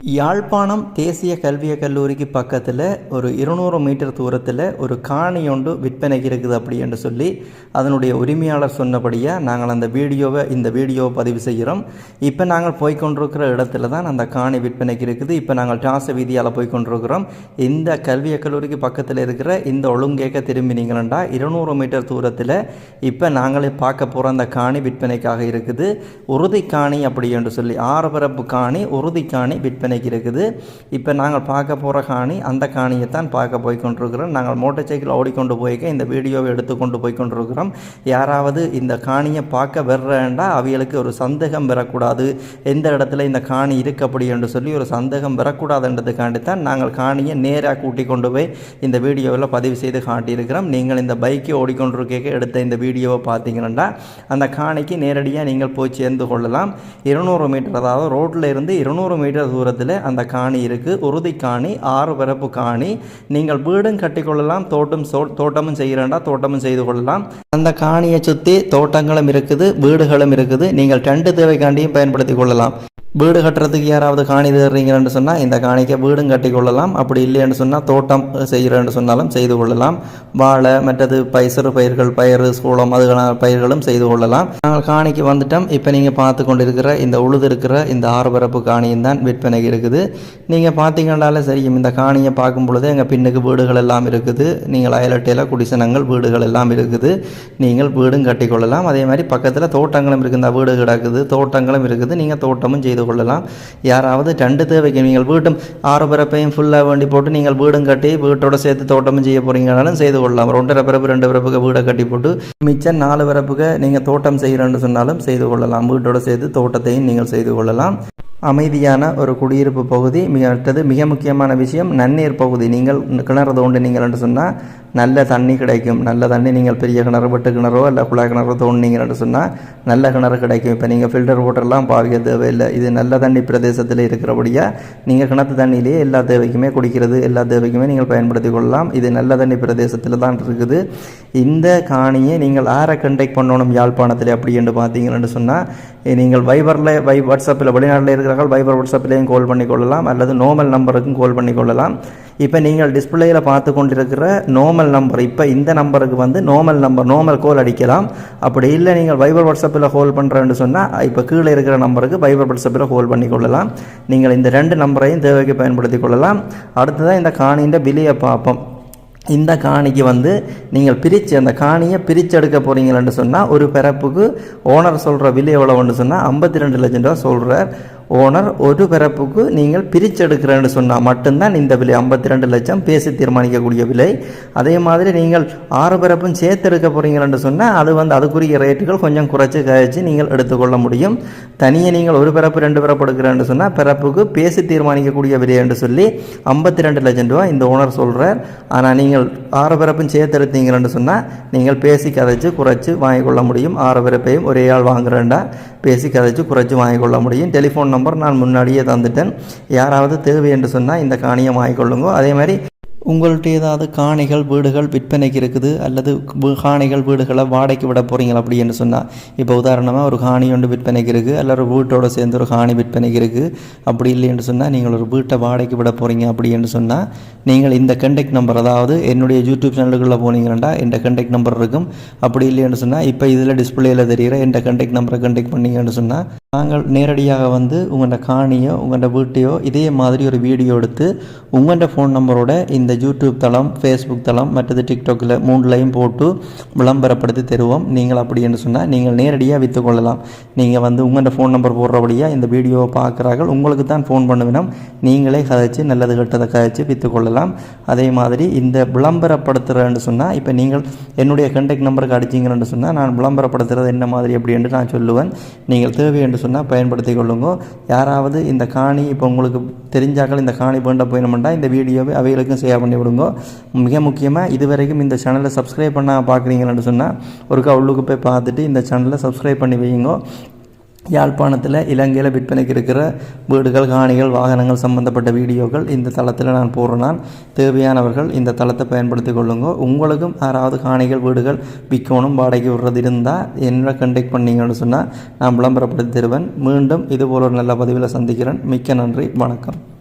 யாழ்ப்பாணம் தேசிய கல்வியக் கல்லூரிக்கு பக்கத்தில் ஒரு இருநூறு மீட்டர் தூரத்தில் ஒரு காணி ஒன்று விற்பனைக்கு இருக்குது அப்படி என்று சொல்லி அதனுடைய உரிமையாளர் சொன்னபடியாக நாங்கள் அந்த வீடியோவை இந்த வீடியோவை பதிவு செய்கிறோம். இப்போ நாங்கள் போய்கொண்டிருக்கிற இடத்துல தான் அந்த காணி விற்பனைக்கு இருக்குது. இப்போ நாங்கள் டாச வீதியால் போய்க்கொண்டிருக்கிறோம் இந்த கல்வியக் கல்லூரிக்கு பக்கத்தில் இருக்கிற இந்த ஒழுங்கேக்க திரும்பினீங்களா இருநூறு மீட்டர் தூரத்தில் இப்போ நாங்களே பார்க்க போகிற அந்த காணி விற்பனைக்காக இருக்குது. உறுதி காணி அப்படி என்று சொல்லி ஆறுபரப்பு காணி உறுதி காணி விற்பனை விற்பனைக்கு இருக்குது. இப்போ நாங்கள் பார்க்க போகிற காணி அந்த காணியை தான் பார்க்க போய் கொண்டிருக்கிறோம் நாங்கள் மோட்டார் சைக்கிள் ஓடிக்கொண்டு போய்க்க இந்த வீடியோவை எடுத்துக்கொண்டு போய் கொண்டிருக்கிறோம் யாராவது இந்த காணியை பார்க்க வர்றேன்டா அவைகளுக்கு ஒரு சந்தேகம் வரக்கூடாது. எந்த இடத்துல இந்த காணி இருக்கு அப்படி என்று சொல்லி ஒரு சந்தேகம் வரக்கூடாதுன்றதுக்காண்டி தான் நாங்கள் காணியை நேராக கூட்டி கொண்டு போய் இந்த வீடியோவில் பதிவு செய்து காட்டியிருக்கிறோம். நீங்கள் இந்த பைக்கை ஓடிக்கொண்டிருக்க எடுத்த இந்த வீடியோவை பார்த்தீங்கன்னா அந்த காணிக்கு நேரடியாக நீங்கள் போய் சேர்ந்து கொள்ளலாம். இருநூறு மீட்டர் அதாவது ரோட்டில் இருந்து இருநூறு மீட்டர் தூரத்தில் அந்த காணி இருக்குது உறுதி காணி ஆறு பரப்பு காணி. நீங்கள் வீடும் கட்டிக்கொள்ளலாம் தோட்டம் சோ தோட்டமும் செய்கிறேன்டா தோட்டமும் செய்து கொள்ளலாம். அந்த காணியை சுற்றி தோட்டங்களும் இருக்குது வீடுகளும் இருக்குது. நீங்கள் ரெண்டு தேவைக்காண்டியும் பயன்படுத்தி கொள்ளலாம். வீடு கட்டுறதுக்கு யாராவது காணி தேடுறீங்கன்னு சொன்னால் இந்த காணிக்கை வீடும் கட்டி கொள்ளலாம். அப்படி இல்லைன்னு சொன்னால் தோட்டம் செய்கிறேன்னு சொன்னாலும் செய்து கொள்ளலாம். வாழை மற்றது பைசறு பயிர்கள் பயிறு சோளம் அதுகளான பயிர்களும் செய்து கொள்ளலாம். நாங்கள் காணிக்கு வந்துட்டோம். இப்போ நீங்கள் பார்த்து கொண்டிருக்கிற இந்த உழுது இருக்கிற இந்த ஆறுபரப்பு காணியும் தான் விற்பனை இருக்குது. நீங்கள் பார்த்தீங்கன்னாலே சரியும் இந்த காணியை பார்க்கும் பொழுது எங்கள் பின்னுக்கு வீடுகள் எல்லாம் இருக்குது. நீங்கள் அயலட்டையில் குடிசனங்கள் வீடுகள் எல்லாம் இருக்குது. நீங்கள் வீடும் கட்டிக்கொள்ளலாம் அதே மாதிரி பக்கத்தில் தோட்டங்களும் இருக்குது. இந்த வீடு கிடக்குது தோட்டங்களும் இருக்குது. நீங்கள் தோட்டமும் செய்து கொள்ளலாம். யாராவது ரெண்டு தேவைக்கு நீங்கள் வீட்டும் ஆறு பிறப்பையும் ஃபுல்லாக வேண்டி போட்டு நீங்கள் வீடும் கட்டி வீட்டோட சேர்த்து தோட்டமும் செய்ய போகிறீங்கனாலும் செய்து கொள்ளலாம். ரெண்டரை பிறப்பு ரெண்டு பிறப்புக்கு வீடை கட்டி போட்டு மிச்சம் நாலு பிறப்புக்கு நீங்கள் தோட்டம் செய்கிறேன்னு சொன்னாலும் செய்து கொள்ளலாம். வீட்டோட சேர்த்து தோட்டத்தையும் நீங்கள் செய்து கொள்ளலாம். அமைதியான ஒரு குடியிருப்பு பகுதி மிக அடுத்தது மிக முக்கியமான விஷயம் நன்னீர் பகுதி. நீங்கள் கிணறு தோண்டி நீங்கள் என்று சொன்னால் நல்ல தண்ணி கிடைக்கும். நல்ல தண்ணி நீங்கள் பெரிய கிணறு வெட்டு கிணறோ இல்லை குழாய் கிணறோ தோண்டினீங்க என்று சொன்னால் நல்ல கிணறு கிடைக்கும். இப்போ நீங்கள் ஃபில்டர் வாட்டர்லாம் பாவிக்க தேவையில்லை. இது நல்ல தண்ணி பிரதேசத்தில் இருக்கிறபடியாக நீங்கள் கிணத்து தண்ணியிலேயே எல்லா தேவைக்குமே குடிக்கிறது எல்லா தேவைக்குமே நீங்கள் பயன்படுத்தி கொள்ளலாம். இது நல்ல தண்ணி பிரதேசத்தில் தான் இருக்குது. இந்த காணியை நீங்கள் ஆரை கண்டெக்ட் பண்ணணும் யாழ்ப்பாணத்தில் அப்படி என்று பார்த்தீங்கன்னு சொன்னால் நீங்கள் வைபரில் வை வாட்ஸ்அப்பில் வெளிநாட்டில் இருக்கிறார்கள் வைபர் வாட்ஸ்அப்லேயும் கால் பண்ணி கொள்ளலாம் அல்லது நோமல் நம்பருக்கும் கால் பண்ணி கொள்ளலாம். இப்போ நீங்கள் டிஸ்பிளேயில் பார்த்து கொண்டிருக்கிற நோமல் நம்பர் இப்போ இந்த நம்பருக்கு வந்து நோமல் நம்பர் நோமல் கோல் அடிக்கலாம். அப்படி இல்லை நீங்கள் வைபர் வாட்ஸ்அப்பில் ஹோல் பண்ணுறேன்னு சொன்னால் இப்போ கீழே இருக்கிற நம்பருக்கு வைபர் வாட்ஸ்அப்பில் ஹோல் பண்ணி கொள்ளலாம். நீங்கள் இந்த ரெண்டு நம்பரையும் தேவைக்கு பயன்படுத்தி கொள்ளலாம். அடுத்ததான் இந்த காணின்ற விலையை பார்ப்போம். இந்த காணிக்கு வந்து நீங்கள் பிரித்து அந்த காணியை பிரித்து எடுக்க போகிறீங்களன்னு சொன்னால் ஒரு பிறப்புக்கு ஓனர் சொல்கிற விலை எவ்வளோன்னு சொன்னால் ஐம்பத்தி ரெண்டு லட்சம் ரூபா சொல்கிறார் ஓனர் ஒரு பிறப்புக்கு நீங்கள் பிரிச்செடுக்கிறேன்னு சொன்னால் மட்டும்தான் இந்த விலை ஐம்பத்தி ரெண்டு லட்சம் பேசி தீர்மானிக்கக்கூடிய விலை. அதே மாதிரி நீங்கள் ஆறு பிறப்பும் சேர்த்து எடுக்க போகிறீங்கன்னு சொன்னால் அது வந்து அதுக்குரிய ரேட்டுகள் கொஞ்சம் குறைச்சி கழிச்சு நீங்கள் எடுத்துக்கொள்ள முடியும். தனியே நீங்கள் ஒரு பிறப்பு ரெண்டு பிறப்பு எடுக்கிறேன்னு சொன்னால் பிறப்புக்கு பேசி தீர்மானிக்கக்கூடிய விலை என்று சொல்லி ஐம்பத்தி ரெண்டு லட்சம் ரூபா இந்த ஓனர் சொல்கிறார் ஆனால் நீங்கள் ஆறு பிறப்பும் சேர்த்து எடுத்தீங்கன்னு சொன்னால் நீங்கள் பேசி கதைச்சு குறைச்சி வாங்கிக்கொள்ள முடியும். ஆறு பிறப்பையும் ஒரே ஆள் வாங்குறேன்டா. பேசி கதைச்சு குறைச்சி வாங்கிக்கொள்ள முடியும். Telephone number. நான் முன்னாடியே தந்துட்டேன். யாராவது தேவை என்று சொன்னால் இந்த காணியம் வாங்கிக்கொள்ளுங்க. அதே மாதிரி உங்கள்கிட்ட ஏதாவது காணிகள் வீடுகள் விற்பனைக்கு இருக்குது அல்லது காணிகள் வீடுகளை வாடகைக்கு விட போகிறீங்களா அப்படின்னு சொன்னால் இப்போ உதாரணமாக ஒரு காணி ஒன்று விற்பனைக்கு இருக்குது அல்ல ஒரு வீட்டோட சேர்ந்து ஒரு காணி விற்பனைக்கு இருக்குது அப்படி இல்லைன்னு சொன்னால் நீங்கள் ஒரு வீட்டை வாடகைக்கு விட போகிறீங்க அப்படின்னு சொன்னால் நீங்கள் இந்த கண்டெக்ட் நம்பர் அதாவது என்னுடைய யூடியூப் சேனலுக்குள்ளே போனீங்கன்னா என் கண்டெக்ட் நம்பர் இருக்கும். அப்படி இல்லைன்னு சொன்னால் இப்போ இதில் டிஸ்பிளேயில் தெரிகிற என் கண்டெக்ட் நம்பரை கண்டெக்ட் பண்ணீங்கன்னு சொன்னால் நாங்கள் நேரடியாக வந்து உங்களோட காணியோ உங்களோட வீட்டையோ இதே மாதிரி ஒரு வீடியோ எடுத்து உங்களோட ஃபோன் நம்பரோட இந்த யூடியூப் தளம் ஃபேஸ்புக் தளம் மற்றது டிக்டாக்கில் மூணுலையும் போட்டு விளம்பரப்படுத்தி தருவோம். நீங்கள் அப்படி என்று சொன்னால் நீங்கள் நேரடியாக விற்று கொள்ளலாம். நீங்கள் வந்து உங்களோட ஃபோன் நம்பர் போடுறபடியாக இந்த வீடியோவை பார்க்குறார்கள். உங்களுக்கு தான் ஃபோன் பண்ணுவினோம். நீங்களே கதைச்சு நல்லது கெட்டதை கதைச்சு விற்று கொள்ளலாம். அதே மாதிரி இந்த விளம்பரப்படுத்துகிறேன்னு சொன்னால் இப்போ நீங்கள் என்னுடைய கண்டெக்ட் நம்பருக்கு அடிச்சிங்கன்னு சொன்னால் நான் விளம்பரப்படுத்துறது என்ன மாதிரி அப்படின்னு நான் சொல்லுவேன். நீங்கள் தேவை என்று சொன்னால் பயன்படுத்தி கொள்ளுங்க. யாராவது இந்த காணி இப்போ உங்களுக்கு தெரிஞ்சாக்கள் இந்த காணி வேண்ட போயிடமெண்டா இந்த வீடியோவை அவைகளுக்கும் ஷேர் பண்ணி விடுங்க. மிக முக்கியமாக இதுவரைக்கும் இந்த சேனலை சப்ஸ்கிரைப் பண்ண பார்க்குறீங்களான்னு சொன்னால் ஒருக்கா உள்ளுக்கு போய் பார்த்துட்டு இந்த சேனலை சப்ஸ்கிரைப் பண்ணி வைங்க யாழ்ப்பாணத்தில் இலங்கையில் விற்பனைக்கு இருக்கிற வீடுகள் காணிகள் வாகனங்கள் சம்பந்தப்பட்ட வீடியோக்கள் இந்த தளத்தில் நான் போடுறேன். தேவையானவர்கள் இந்த தளத்தை பயன்படுத்தி கொள்ளுங்க. உங்களுக்கும் யாராவது காணிகள் வீடுகள் விற்கணும் வாடகை விடுறது இருந்தால் என்ன கண்டெக்ட் பண்ணீங்கன்னு சொன்னால் நான் விளம்பரப்படுத்தி தருவேன். மீண்டும் இதுபோல் ஒரு நல்ல பதிவில் சந்திக்கிறேன். மிக்க நன்றி. வணக்கம்.